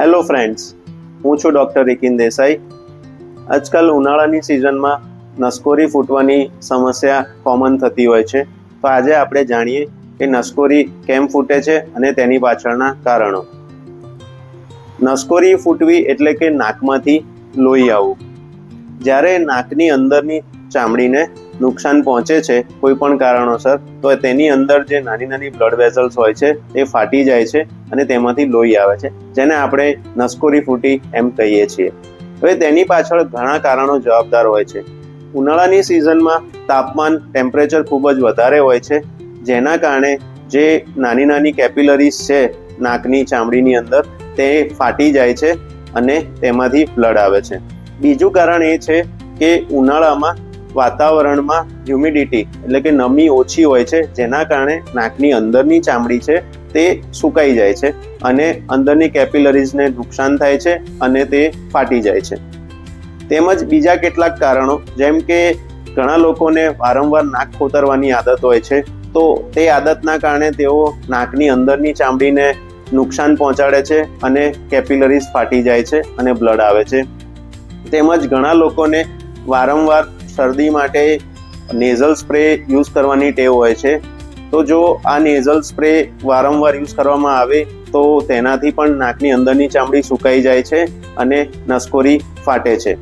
Hello friends હું છું doctor Rikin Desai આજકાલ ઉનાળાની સિઝનમાં નસકોરી ફૂટવાની સમસ્યા કોમન થતી હોય છે. તો આજે આપણે જાણીએ કે નસકોરી કેમ ફૂટે છે અને તેની પાછળના કારણો. નસકોરી ફૂટવી એટલે કે નાકમાંથી લોહી આવવું. જ્યારે નાકની અંદરની ચામડીને નુકસાન પહોંચે છે કોઈ પણ કારણોસર, તો તેની અંદર જે નાની નાની બ્લડ વેઝલ્સ હોય છે, એ ફાટી જાય છે અને તેમાંથી લોહી આવે છે, જેને આપણે નસકોરી ફૂટી એમ કહીએ છીએ. હવે તેની પાછળ ઘણા કારણો જવાબદાર હોય છે. ઉનાળાની સિઝનમાં તાપમાન ટેમ્પરેચર ખૂબ જ વધારે હોય છે, જેના કારણે જે નાની નાની કેપિલરીઝ છે નાકની, ચામડીની અંદર, તે ફાટી જાય છે અને તેમાંથી બ્લડ આવે છે. બીજું કારણ એ છે કે ઉનાળામાં વાતાવરણમાં હ્યુમિડિટી એટલે કે નમી ઓછી હોય છે, જેના કારણે નાકની અંદરની ચામડી છે તે સુકાઈ જાય છે અને અંદરની કેપિલરીઝને નુકસાન થાય છે અને તે ફાટી જાય છે. તેમજ બીજા કેટલાક કારણો, જેમ કે ઘણા લોકોને વારંવાર નાક ખોતરવાની આદત હોય છે, તો તે આદતના કારણે તેઓ નાકની અંદરની ચામડીને નુકસાન પહોંચાડે છે અને કેપિલરીઝ ફાટી જાય છે અને બ્લડ આવે છે. તેમજ ઘણા લોકોને વારંવાર શરદી માટે નેઝલ સ્પ્રે યુઝ કરવાની ટેવ હોય છે. તો જો આ નેઝલ સ્પ્રે વારંવાર યુઝ કરવામાં આવે, તો તેનાથી પણ નાકની અંદરની ચામડી સુકાઈ જાય છે અને નસકોરી ફાટે છે.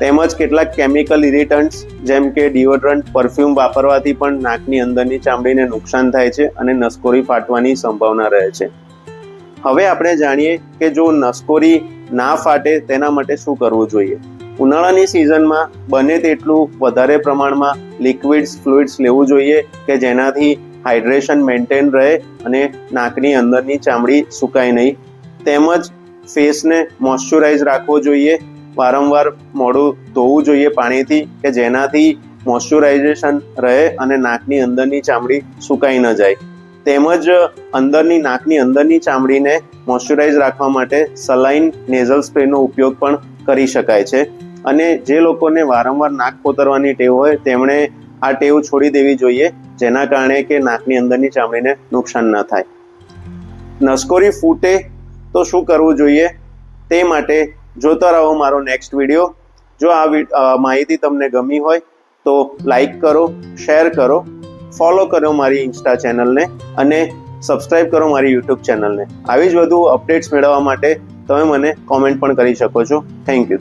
તેમજ કેટલાક કેમિકલ ઇરિટન્ટ્સ જેમ કે ડિઓડ્રન્ટ પરફ્યુમ વાપરવાથી પણ નાકની અંદરની ચામડીને નુકસાન થાય છે અને નસકોરી ફાટવાની સંભાવના રહે છે. હવે આપણે જાણીએ કે જો નસકોરી ના ફાટે, તેના માટે શું કરવું જોઈએ? ઉનાળાની સિઝનમાં બને તેટલું વધારે પ્રમાણમાં લિક્વિડ્સ ફ્લુઇડ્સ લેવું જોઈએ કે જેનાથી હાઇડ્રેશન મેન્ટેન રહે અને નાકની અંદરની ચામડી સુકાય નહીં. તેમજ ફેસને મોઇશ્ચરાઇઝ રાખવો જોઈએ. વારંવાર મોઢું ધોવું જોઈએ પાણીથી કે જેનાથી મોઇશ્ચરાઇઝેશન રહે અને નાકની અંદરની ચામડી સુકાઈ ન જાય. તેમજ અંદરની, નાકની અંદરની ચામડીને મોઇશ્ચરાઇઝ રાખવા માટે સલાઇન નેઝલ સ્પ્રેનો ઉપયોગ પણ કરી શકાય છે. અને જે લોકોને વારંવાર નાક કોતરવાની ટેવ હોય, તેમણે આ ટેવ છોડી દેવી જોઈએ, જેના કારણે કે નાકની અંદરની ચામડીને નુકસાન ન થાય. નસકોરી ફૂટે તો શું કરવું જોઈએ? તે માટે જોતા રહો મારો નેક્સ્ટ વીડિયો જો આ માહિતી તમને ગમી હોય, તો લાઈક કરો શેર કરો ફોલો કરો મારી ઇન્સ્ટા ચેનલને અને સબસ્ક્રાઇબ કરો મારી યુટ્યુબ ચેનલને આવી જ વધુ અપડેટ્સ મેળવવા માટે તમે મને કોમેન્ટ પણ કરી શકો છો. Thank you